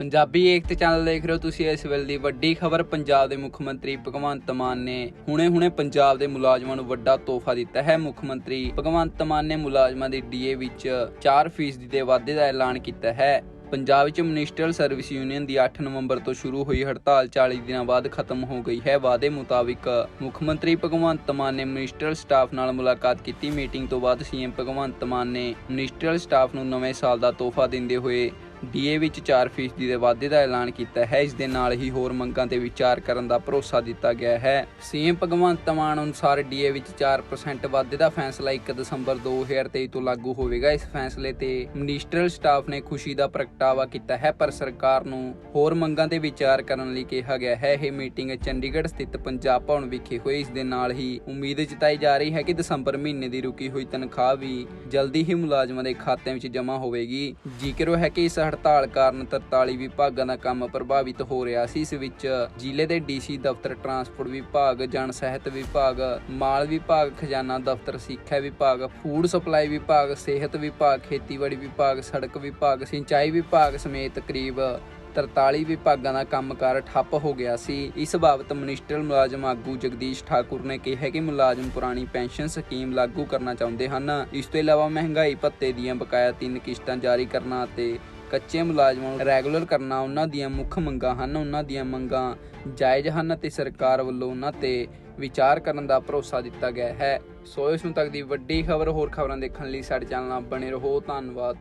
ਪੰਜਾਬੀ ਏਕਤਾ channel ਦੇਖ ਰਹੇ ਹੋ ਤੁਸੀਂ ਇਸ ਵੇਲੇ ਦੀ ਵੱਡੀ ਖਬਰ। ਪੰਜਾਬ ਦੇ ਮੁੱਖ ਮੰਤਰੀ ਭਗਵੰਤ ਮਾਨ ਨੇ ਹੁਣੇ-ਹੁਣੇ ਪੰਜਾਬ ਦੇ ਮੁਲਾਜ਼ਮਾਂ ਨੂੰ ਵੱਡਾ ਤੋਹਫਾ ਦਿੱਤਾ ਹੈ। ਮੁੱਖ ਮੰਤਰੀ ਭਗਵੰਤ ਮਾਨ ਨੇ ਮੁਲਾਜ਼ਮਾਂ ਦੀ ਡੀਏ ਵਿੱਚ 4% ਦੇ ਵਾਧੇ ਦਾ ਐਲਾਨ ਕੀਤਾ ਹੈ। ਪੰਜਾਬ ਵਿੱਚ ਮਿਨਿਸਟਰੀਅਲ ਸਰਵਿਸ ਯੂਨੀਅਨ ਦੀ 8 ਨਵੰਬਰ ਤੋਂ ਸ਼ੁਰੂ ਹੋਈ ਹੜਤਾਲ 40 ਦਿਨਾਂ ਬਾਅਦ ਖਤਮ ਹੋ ਗਈ ਹੈ। ਵਾਅਦੇ ਮੁਤਾਬਿਕ ਮੁੱਖ ਮੰਤਰੀ ਭਗਵੰਤ ਮਾਨ ਨੇ ਮਿਨਿਸਟਰੀਅਲ ਸਟਾਫ ਨਾਲ ਮੁਲਾਕਾਤ ਕੀਤੀ। ਮੀਟਿੰਗ ਤੋਂ ਬਾਅਦ ਸੀਐਮ ਭਗਵੰਤ ਮਾਨ ਨੇ ਮਿਨਿਸਟਰੀਅਲ ਸਟਾਫ ਨੂੰ ਨਵੇਂ ਸਾਲ ਦਾ ਤੋਹਫਾ ਦਿੰਦੇ ਹੋਏ ਡੀਏ ਵਿੱਚ 4% ਦੇ ਵਾਧੇ ਦਾ ਐਲਾਨ ਕੀਤਾ ਹੈ। ਇਸ ਦੇ ਨਾਲ ਹੀ ਹੋਰ ਮੰਗਾਂ ਤੇ ਵਿਚਾਰ ਕਰਨ ਦਾ ਭਰੋਸਾ ਦਿੱਤਾ ਗਿਆ ਹੈ। ਸੀਐਮ ਭਗਵੰਤ ਮਾਨ ਅਨੁਸਾਰ ਡੀਏ ਵਿੱਚ 4% ਵਾਧੇ ਦਾ ਫੈਸਲਾ 1 ਦਸੰਬਰ 2023 ਤੋਂ ਲਾਗੂ ਹੋਵੇਗਾ। ਇਸ ਫੈਸਲੇ ਤੇ ਮਿਨਿਸਟਰੀਅਲ ਸਟਾਫ ਨੇ ਖੁਸ਼ੀ ਦਾ ਪ੍ਰਗਟਾਵਾ ਕੀਤਾ ਹੈ, ਪਰ ਸਰਕਾਰ ਨੂੰ ਹੋਰ ਮੰਗਾਂ ਤੇ ਵਿਚਾਰ ਕਰਨ ਲਈ ਕਿਹਾ ਗਿਆ ਹੈ। ਇਹ ਮੀਟਿੰਗ ਚੰਡੀਗੜ੍ਹ ਸਥਿਤ ਪੰਜਾਬ ਭਵਨ ਵਿਖੇ ਹੋਈ। ਇਸ ਦੇ ਨਾਲ ਹੀ ਉਮੀਦ ਜਤਾਈ ਜਾ ਰਹੀ ਹੈ ਕਿ ਦਸੰਬਰ ਮਹੀਨੇ ਦੀ ਰੁਕੀ ਹੋਈ ਤਨਖਾਹ ਵੀ ਜਲਦੀ ਹੀ ਮੁਲਾਜ਼ਮਾਂ ਦੇ ਖਾਤਿਆਂ ਵਿੱਚ ਜਮ੍ਹਾਂ ਹੋਵੇਗੀ। ਜ਼ਿਕਰ ਹੈ ਕਿ ਇਸ ਹੜਤਾਲ ਕਾਰਨ 43 ਵਿਭਾਗਾਂ ਦਾ ਕੰਮ ਪ੍ਰਭਾਵਿਤ ਹੋ ਰਿਹਾ ਸੀ। ਇਸ ਵਿੱਚ ਜ਼ਿਲ੍ਹੇ ਦੇ ਡੀਸੀ ਦਫ਼ਤਰ, ਟਰਾਂਸਪੋਰਟ ਵਿਭਾਗ ਜਨ ਸਿਹਤ ਵਿਭਾਗ, ਮਾਲ ਵਿਭਾਗ, ਖਜ਼ਾਨਾ ਦਫ਼ਤਰ, ਸਿੱਖਿਆ ਵਿਭਾਗ, ਫੂਡ ਸਪਲਾਈ ਵਿਭਾਗ, ਸਿਹਤ ਵਿਭਾਗ, ਖੇਤੀਬਾੜੀ ਵਿਭਾਗ, ਸੜਕ ਵਿਭਾਗ, ਸਿੰਚਾਈ ਵਿਭਾਗ ਸਮੇਤ ਕਰੀਬ 43 ਵਿਭਾਗਾਂ ਦਾ ਕੰਮਕਾਰ ਠੱਪ ਹੋ ਗਿਆ ਸੀ। ਇਸ ਬਾਬਤ ਮਨਿਸਟਰ ਮੁਲਾਜ਼ਮ ਆਗੂ ਜਗਦੀਸ਼ ਠਾਕੁਰ ਨੇ ਕਿਹਾ ਕਿ ਮੁਲਾਜ਼ਮ ਪੁਰਾਣੀ ਪੈਨਸ਼ਨ ਸਕੀਮ ਲਾਗੂ ਕਰਨਾ ਚਾਹੁੰਦੇ ਹਨ। ਇਸ ਤੋਂ ਇਲਾਵਾ ਮਹਿੰਗਾਈ ਭੱਤੇ ਦੀਆਂ ਬਕਾਇਆ ਤਿੰਨ ਕਿਸ਼ਤਾਂ ਜਾਰੀ ਕਰਨਾ ਅਤੇ ਕੱਚੇ ਮੁਲਾਜ਼ਮਾਂ ਨੂੰ ਰੈਗੂਲਰ ਕਰਨਾ ਉਹਨਾਂ ਦੀਆਂ ਮੁੱਖ ਮੰਗਾਂ ਹਨ, ਉਹਨਾਂ ਦੀਆਂ ਮੰਗਾਂ ਜਾਇਜ਼ ਹਨ ਅਤੇ ਸਰਕਾਰ ਵੱਲੋਂ ਉਹਨਾਂ ਤੇ ਵਿਚਾਰ ਕਰਨ ਦਾ ਭਰੋਸਾ ਦਿੱਤਾ ਗਿਆ ਹੈ। ਸੋ ਇਸ ਨੂੰ ਤੱਕ ਦੀ ਵੱਡੀ ਖਬਰ ਹੋਰ ਖਬਰਾਂ ਦੇਖਣ ਲਈ ਸਾਡੇ ਚੈਨਲ ਨਾਲ ਬਣੇ ਰਹੋ। ਧੰਨਵਾਦ।